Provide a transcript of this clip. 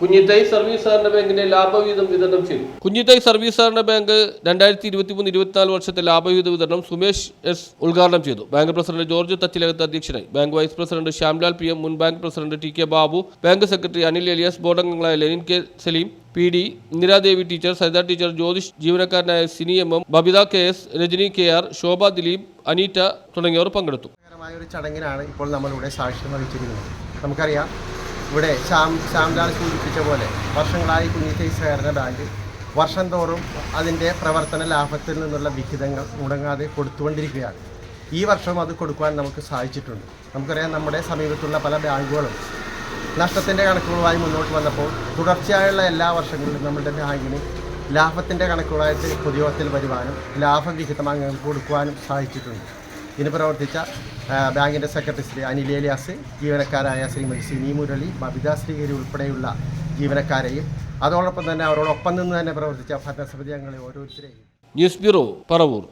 Kunjithai service സഹകരണ ബാങ്കിന്റെ ലാഭവിഹിതം വിതരണം ചെയ്തു. കുഞ്ഞിത്തൈ സർവീസ് സഹകരണ ബാങ്ക് രണ്ടായിരത്തി ഇരുപത്തി മൂന്ന് ഇരുപത്തിനാല് വർഷത്തെ ലാഭവിഹിത വിതരണം സുമേഷ് എസ് ഉദ്ഘാടനം ചെയ്തു. ബാങ്ക് പ്രസിഡന്റ് ജോർജ് തച്ചിലകത്ത് അധ്യക്ഷനായി. Bank vice president Shyamlal P M മുൻ bank president T K Babu bank secretary Anil Elias board അംഗങ്ങളായ Lenin K Salim P D Indiradevi teacher Saritha teacher Jyothish ജീവനക്കാരനായ Sini M M Babitha K S Rajani K R Shobha Dileep Aneetta തുടങ്ങിയവർ പങ്കെടുത്തു. ഒരു ചടങ്ങിനാണ് ഇപ്പോൾ നമ്മളിവിടെ സാക്ഷ്യം വഹിച്ചിരിക്കുന്നത്. നമുക്കറിയാം ഇവിടെ ശ്യാം ശ്യാംലാൽ സൂചിപ്പിച്ച പോലെ വർഷങ്ങളായി കുഞ്ഞിത്തൈ സഹകരണ ബാങ്ക്. വർഷം തോറും അതിന്റെ പ്രവർത്തന ലാഭത്തിൽ നിന്നുള്ള വിഹിതങ്ങൾ മുടങ്ങാതെ കൊടുത്തുകൊണ്ടിരിക്കുകയാണ്. ഈ വർഷം അത് കൊടുക്കുവാൻ നമുക്ക് സാധിച്ചിട്ടുണ്ട്. നമുക്കറിയാം നമ്മുടെ സമീപത്തുള്ള പല ബാങ്കുകളും നഷ്ടത്തിന്റെ കണക്കുകളുമായി മുന്നോട്ട് വന്നപ്പോൾ തുടർച്ചയായുള്ള എല്ലാ വർഷങ്ങളിലും നമ്മുടെ ബാങ്കിന് ലാഭത്തിന്റെ കണക്കുകളായിട്ട് പൊതുയോഗത്തിൽ വരുവാനും ലാഭവിഹിതം അംഗങ്ങൾക്ക് കൊടുക്കുവാനും സാധിച്ചിട്ടുണ്ട്. ഇതിന് പ്രവർത്തിച്ച ബാങ്കിന്റെ സെക്രട്ടറി ശ്രീ അനിൽ ഏലിയാസ് ജീവനക്കാരായ ശ്രീമതി സിനി മുരളി ബബിത ശ്രീഗിരി ഉൾപ്പെടെയുള്ള ജീവനക്കാരെയും അതോടൊപ്പം തന്നെ അവരോടൊപ്പം നിന്ന് തന്നെ പ്രവർത്തിച്ച ഭരണസമിതി അംഗങ്ങളെ ഓരോരുത്തരെയും. News bureau Paravur.